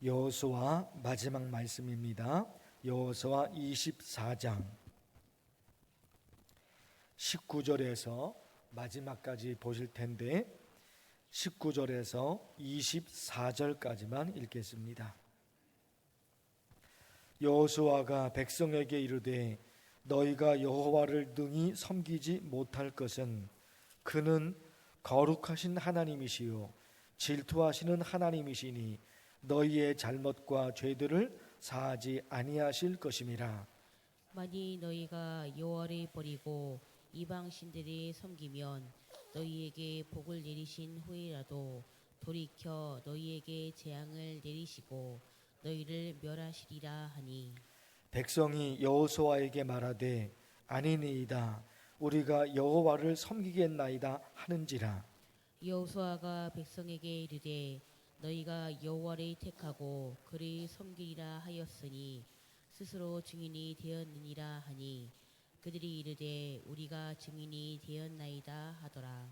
여호수아 마지막 말씀입니다. 여호수아 24장 19절에서 마지막까지 보실 텐데 19절에서 24절까지만 읽겠습니다. 여호수아가 백성에게 이르되 너희가 여호와를 능히 섬기지 못할 것은 그는 거룩하신 하나님이시요 질투하시는 하나님이시니 너희의 잘못과 죄들을 사하지 아니하실 것임이라. 만일 너희가 여호와를 버리고 이방 신들을 섬기면 너희에게 복을 내리신 후에라도 돌이켜 너희에게 재앙을 내리시고 너희를 멸하시리라 하니. 백성이 여호수아에게 말하되 아니니이다. 우리가 여호와를 섬기겠나이다 하는지라. 여호수아가 백성에게 이르되 너희가 여호와를 택하고 그를 섬기리라 하였으니 스스로 증인이 되었느니라 하니 그들이 이르되 우리가 증인이 되었나이다 하더라.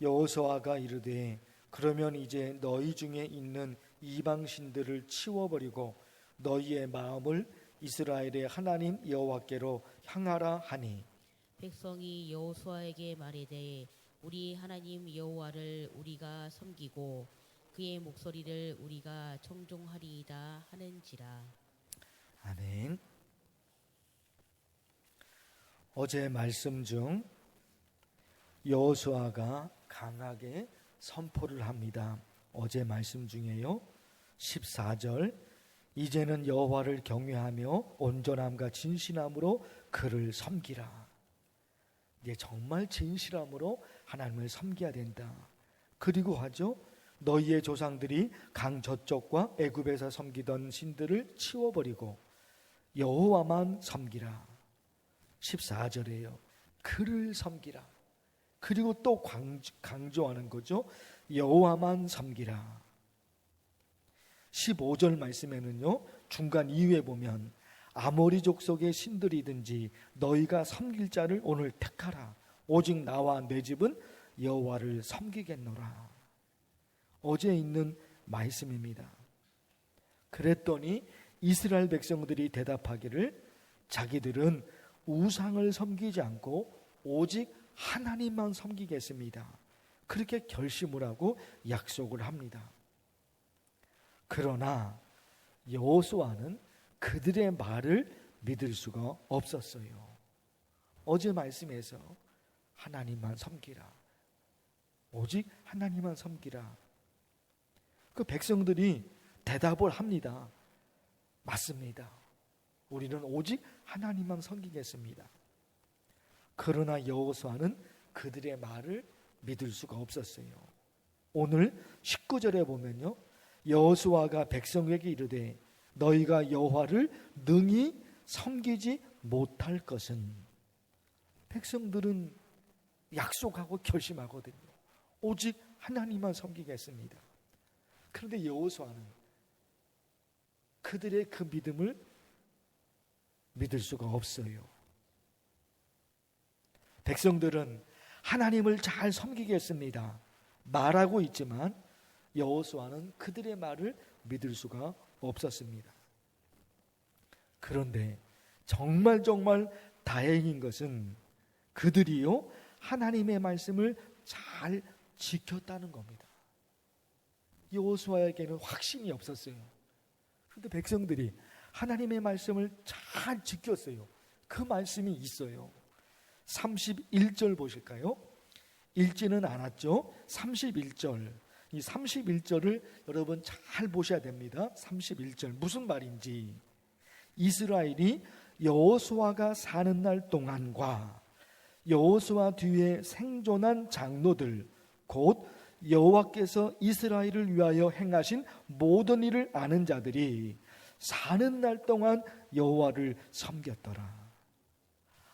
여호수아가 이르되 그러면 이제 너희 중에 있는 이방 신들을 치워버리고 너희의 마음을 이스라엘의 하나님 여호와께로 향하라 하니. 백성이 여호수아에게 말하되 우리 하나님 여호와를 우리가 섬기고 그의 목소리를 우리가 청종하리이다 하는지라 아멘. 어제 말씀 중 여호수아가 강하게 선포를 합니다. 어제 말씀 중에요. 14절 이제는 여호와를 경외하며 온전함과 진실함으로 그를 섬기라. 이제 정말 진실함으로 하나님을 섬겨야 된다. 그리고 하죠. 너희의 조상들이 강 저쪽과 애굽에서 섬기던 신들을 치워버리고 여호와만 섬기라. 14절에요. 그를 섬기라. 그리고 또 강조하는 거죠. 여호와만 섬기라. 15절 말씀에는요. 중간 이후에 보면 아모리 족속의 신들이든지 너희가 섬길 자를 오늘 택하라. 오직 나와 내 집은 여호와를 섬기겠노라. 어제 있는 말씀입니다. 그랬더니 이스라엘 백성들이 대답하기를 자기들은 우상을 섬기지 않고 오직 하나님만 섬기겠습니다. 그렇게 결심을 하고 약속을 합니다. 그러나 여호수아는 그들의 말을 믿을 수가 없었어요. 어제 말씀에서 하나님만 섬기라. 오직 하나님만 섬기라. 그 백성들이 대답을 합니다. 맞습니다. 우리는 오직 하나님만 섬기겠습니다. 그러나 여호수아는 그들의 말을 믿을 수가 없었어요. 오늘 19절에 보면요. 여호수아가 백성에게 이르되 너희가 여호와를 능히 섬기지 못할 것은 백성들은 약속하고 결심하거든요. 오직 하나님만 섬기겠습니다. 그런데 여호수아는 그들의 그 믿음을 믿을 수가 없어요. 백성들은 하나님을 잘 섬기겠습니다. 말하고 있지만 여호수아는 그들의 말을 믿을 수가 없었습니다. 그런데 정말 정말 다행인 것은 그들이요 하나님의 말씀을 잘 지켰다는 겁니다. 여호수아에게는 확신이 없었어요. 그런데 백성들이 하나님의 말씀을 잘 지켰어요. 그 말씀이 있어요. 31절 보실까요? 읽지는 않았죠. 31절. 이 31절을 여러분 잘 보셔야 됩니다. 31절 무슨 말인지 이스라엘이 여호수아가 사는 날 동안과 여호수아 뒤에 생존한 장로들 곧 여호와께서 이스라엘을 위하여 행하신 모든 일을 아는 자들이 사는 날 동안 여호와를 섬겼더라.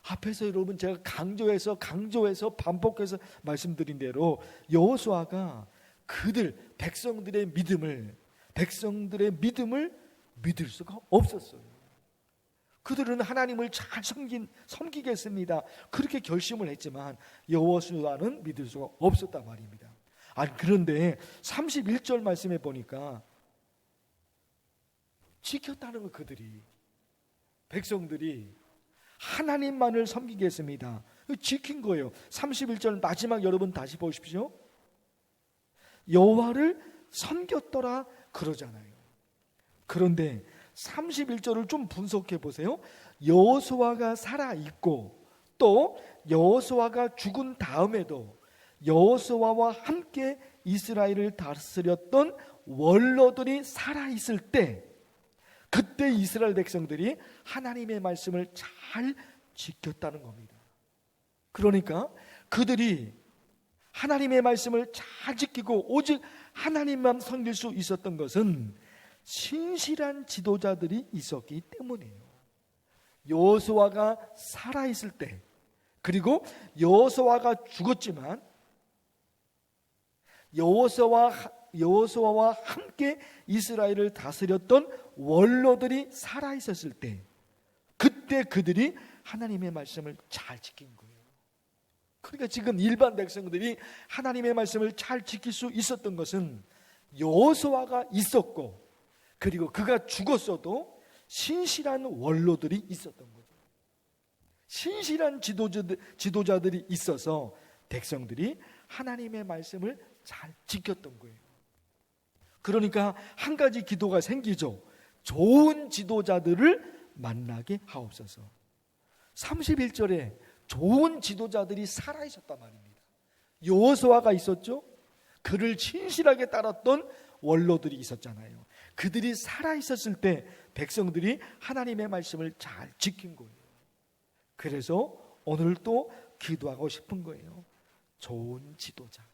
앞에서 여러분 제가 강조해서 강조해서 반복해서 말씀드린 대로 여호수아가 그들 백성들의 믿음을 백성들의 믿음을 믿을 수가 없었어요. 그들은 하나님을 잘 섬긴 섬기겠습니다. 그렇게 결심을 했지만 여호수아는 믿을 수가 없었단 말입니다. 아 그런데 31절 말씀에 보니까 지켰다는 거 그들이 백성들이 하나님만을 섬기겠습니다. 지킨 거예요. 31절 마지막 여러분 다시 보십시오. 여호와를 섬겼더라 그러잖아요. 그런데 31절을 좀 분석해 보세요. 여호수아가 살아 있고 또 여호수아가 죽은 다음에도 여호수아와 함께 이스라엘을 다스렸던 원로들이 살아 있을 때 그때 이스라엘 백성들이 하나님의 말씀을 잘 지켰다는 겁니다. 그러니까 그들이 하나님의 말씀을 잘 지키고 오직 하나님만 섬길 수 있었던 것은 신실한 지도자들이 있었기 때문이에요. 여호수아가 살아 있을 때 그리고 여호수아가 죽었지만 여호수아와 여호수아와 함께 이스라엘을 다스렸던 원로들이 살아 있었을 때 그때 그들이 하나님의 말씀을 잘 지킨 거예요. 그러니까 지금 일반 백성들이 하나님의 말씀을 잘 지킬 수 있었던 것은 여호수아가 있었고 그리고 그가 죽었어도 신실한 원로들이 있었던 거죠. 신실한 지도자들, 지도자들이 있어서 백성들이 하나님의 말씀을 잘 지켰던 거예요. 그러니까 한 가지 기도가 생기죠. 좋은 지도자들을 만나게 하옵소서. 31절에 좋은 지도자들이 살아 있었단 말입니다. 여호수아가 있었죠. 그를 신실하게 따랐던 원로들이 있었잖아요. 그들이 살아 있었을 때 백성들이 하나님의 말씀을 잘 지킨 거예요. 그래서 오늘 또 기도하고 싶은 거예요. 좋은 지도자.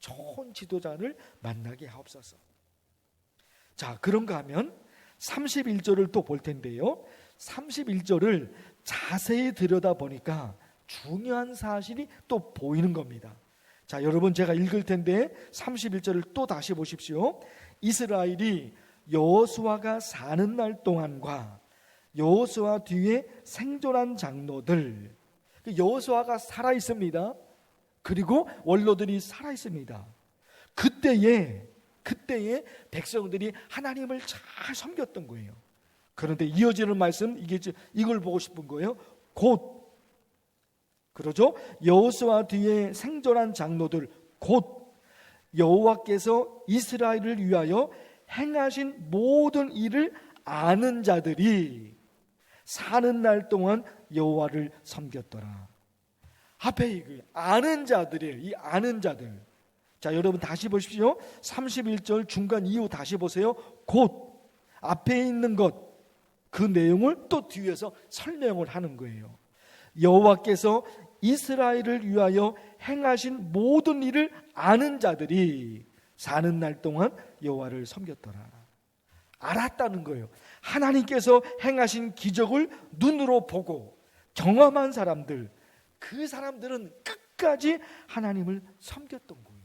좋은 지도자를 만나게 하옵소서. 자, 그런가 하면 31절을 또 볼 텐데요. 31절을 자세히 들여다 보니까 중요한 사실이 또 보이는 겁니다. 자, 여러분 제가 읽을 텐데 31절을 또 다시 보십시오. 이스라엘이 여호수아가 사는 날 동안과 여호수아 뒤에 생존한 장로들 그 여호수아가 살아 있습니다. 그리고 원로들이 살아 있습니다. 그때에 그때에 백성들이 하나님을 잘 섬겼던 거예요. 그런데 이어지는 말씀 이게 이걸 보고 싶은 거예요. 곧 그러죠? 여호수아 뒤에 생존한 장로들 곧 여호와께서 이스라엘을 위하여 행하신 모든 일을 아는 자들이 사는 날 동안 여호와를 섬겼더라. 앞에 이 아는 자들이에요. 이 아는 자들. 자, 여러분 다시 보십시오. 31절 중간 이후 다시 보세요. 곧 앞에 있는 것 그 내용을 또 뒤에서 설명을 하는 거예요. 여호와께서 이스라엘을 위하여 행하신 모든 일을 아는 자들이 사는 날 동안 여호와를 섬겼더라. 알았다는 거예요. 하나님께서 행하신 기적을 눈으로 보고 경험한 사람들, 그 사람들은 끝까지 하나님을 섬겼던 거예요.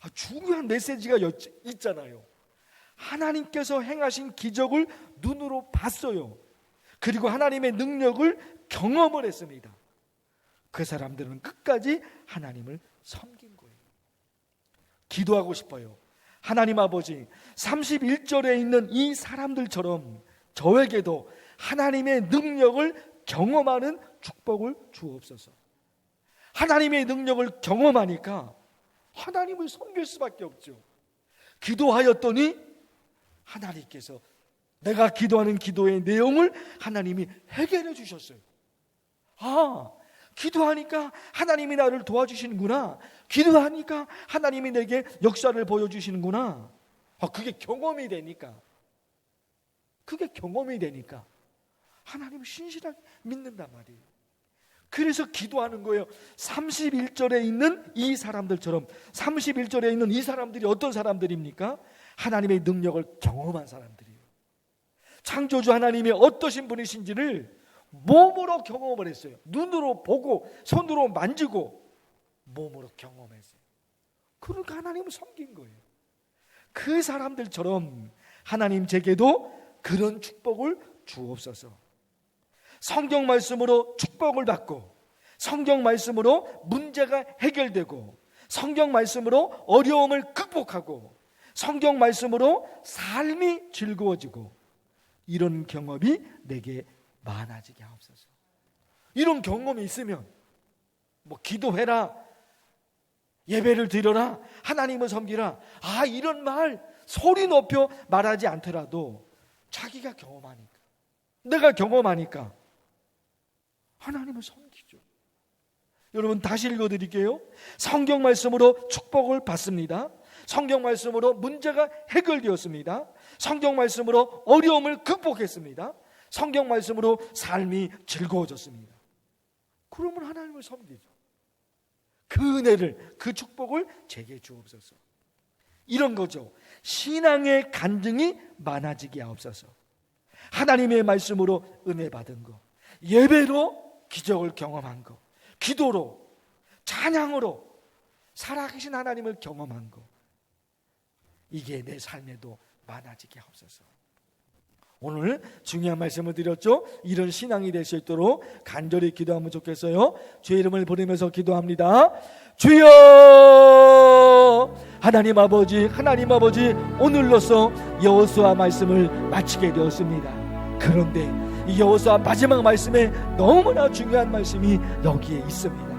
아, 중요한 메시지가 있잖아요. 하나님께서 행하신 기적을 눈으로 봤어요. 그리고 하나님의 능력을 경험을 했습니다. 그 사람들은 끝까지 하나님을 섬긴 거예요. 기도하고 싶어요. 하나님 아버지, 31절에 있는 이 사람들처럼 저에게도 하나님의 능력을 경험하는 축복을 주옵소서. 하나님의 능력을 경험하니까 하나님을 섬길 수밖에 없죠. 기도하였더니 하나님께서 내가 기도하는 기도의 내용을 하나님이 해결해 주셨어요. 아, 기도하니까 하나님이 나를 도와주시는구나. 기도하니까 하나님이 내게 역사를 보여주시는구나. 아, 그게 경험이 되니까. 그게 경험이 되니까. 하나님을 신실하게 믿는단 말이에요. 그래서 기도하는 거예요. 31절에 있는 이 사람들처럼 31절에 있는 이 사람들이 어떤 사람들입니까? 하나님의 능력을 경험한 사람들이에요. 창조주 하나님이 어떠신 분이신지를 몸으로 경험을 했어요. 눈으로 보고 손으로 만지고 몸으로 경험했어요. 그러니까 하나님을 섬긴 거예요. 그 사람들처럼 하나님 제게도 그런 축복을 주옵소서. 성경 말씀으로 축복을 받고 성경 말씀으로 문제가 해결되고 성경 말씀으로 어려움을 극복하고 성경 말씀으로 삶이 즐거워지고 이런 경험이 내게 많아지게 하옵소서. 이런 경험이 있으면 뭐 기도해라 예배를 드려라 하나님을 섬기라 아 이런 말 소리 높여 말하지 않더라도 자기가 경험하니까 내가 경험하니까 하나님을 섬기죠. 여러분 다시 읽어 드릴게요. 성경 말씀으로 축복을 받습니다. 성경 말씀으로 문제가 해결되었습니다. 성경 말씀으로 어려움을 극복했습니다. 성경 말씀으로 삶이 즐거워졌습니다. 그러면 하나님을 섬기죠. 그 은혜를, 그 축복을 제게 주옵소서. 이런 거죠. 신앙의 간증이 많아지게 하옵소서. 하나님의 말씀으로 은혜 받은 거, 예배로 기적을 경험한 거, 기도로, 찬양으로 살아계신 하나님을 경험한 거, 이게 내 삶에도 많아지게 하옵소서. 오늘 중요한 말씀을 드렸죠. 이런 신앙이 될 수 있도록 간절히 기도하면 좋겠어요. 주의 이름을 부르면서 기도합니다. 주여 하나님 아버지 하나님 아버지 오늘로서 여호수아 말씀을 마치게 되었습니다. 그런데 이 여호수아 마지막 말씀에 너무나 중요한 말씀이 여기에 있습니다.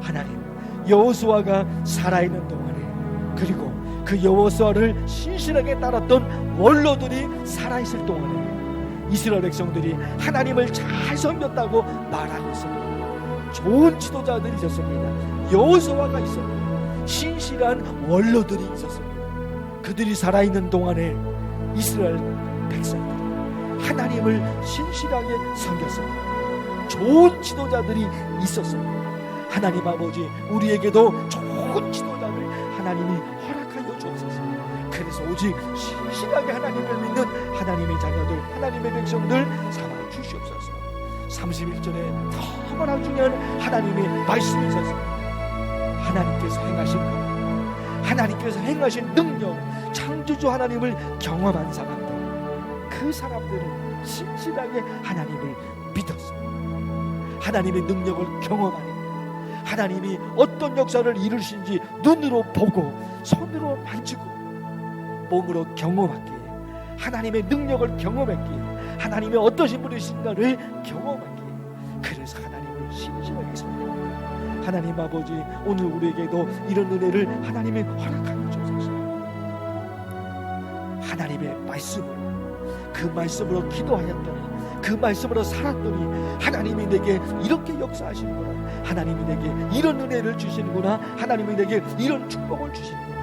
하나님 여호수아가 살아있는 동안에 그리고 그 여호수아를 신실하게 따랐던 원로들이 살아있을 동안에 이스라엘 백성들이 하나님을 잘 섬겼다고 말하고 있습니다. 좋은 지도자들이 있었습니다. 여호수아가 있었고 신실한 원로들이 있었습니다. 그들이 살아있는 동안에 이스라엘 백성들이 하나님을 신실하게 섬겼습니다. 좋은 지도자들이 있었습니다. 하나님 아버지 우리에게도 좋은 지도자를 하나님이 허락하여 주옵소서. 그래서 오직 신실하게 하나님을 믿는 하나님의 자녀들, 하나님의 백성들 삼아 주시옵소서. 31절에 너무나 중요한 하나님의 말씀이 있었습니다. 하나님께서 행하신 것, 하나님께서 행하신 능력, 창조주 하나님을 경험한 사람들, 그 사람들은 신실하게 하나님을 믿었습니다. 하나님의 능력을 경험하니 하나님이 어떤 역사를 이루신지 눈으로 보고 손으로 만지고 몸으로 경험하기에 하나님의 능력을 경험했기에 하나님의 어떠신 분이신가를 경험하기에 그래서 하나님을 신실하게 섬깁니다. 하나님 아버지 오늘 우리에게도 이런 은혜를 하나님이 허락하여 주소서. 하나님의 말씀으로 그 말씀으로 기도하였더니 그 말씀으로 살았더니 하나님이 내게 이렇게 역사하시는구나. 하나님이 내게 이런 은혜를 주시는구나. 하나님이 내게 이런 축복을 주시는구나.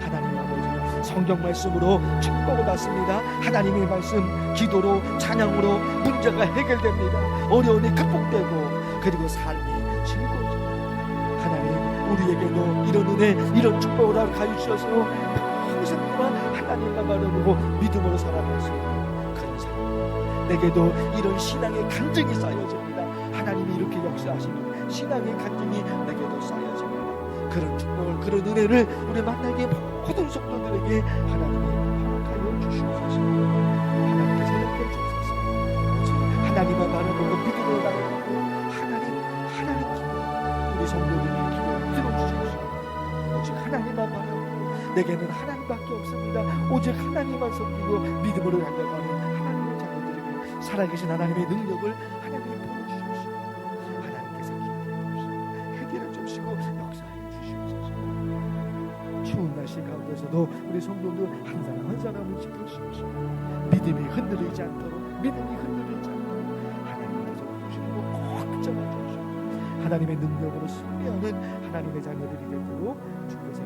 하나님 아버지 성경 말씀으로 축복을 받습니다. 하나님의 말씀 기도로 찬양으로 문제가 해결됩니다. 어려움이 극복되고 그리고 삶이 즐거워집니다. 하나님 우리에게도 이런 은혜 이런 축복을 주셔서 평생 동안 하나님만 바라보고 믿음으로 살아갈 수 있는 그런 삶 내게도 이런 신앙의 간증이 쌓여집니다. 하나님이 이렇게 역사하시는 신앙의 간증이 내게도 쌓여집니다. 그런 축복을 그런 은혜를 우리 만나게 모든 성도들에게 하나님이 허락하여 주시옵소서. 하나님께서 이렇게 주옵소서. 오직 하나님만 바라보고 믿음으로 나아가고 하나님 하나님 기도 우리 성도들의 내게는 하나님밖에 없습니다. 오직 하나님만 섬기고 믿음으로 달려가는 하나님의 자녀들에게 살아계신 하나님의 능력을 하나님이 보여주십시오. 하나님께서 기도해 주시고 역사해 주시옵소서. 추운 날씨 가운데서도 우리 성도들 한 사람 한 사람을 지켜주십시오. 믿음이 흔들리지 않도록 믿음이 흔들리지 않도록 하나님께서 보시고 꼭 붙잡아 주시고 하나님의 능력으로 승리하는 하나님의 자녀들이 되도록 주께서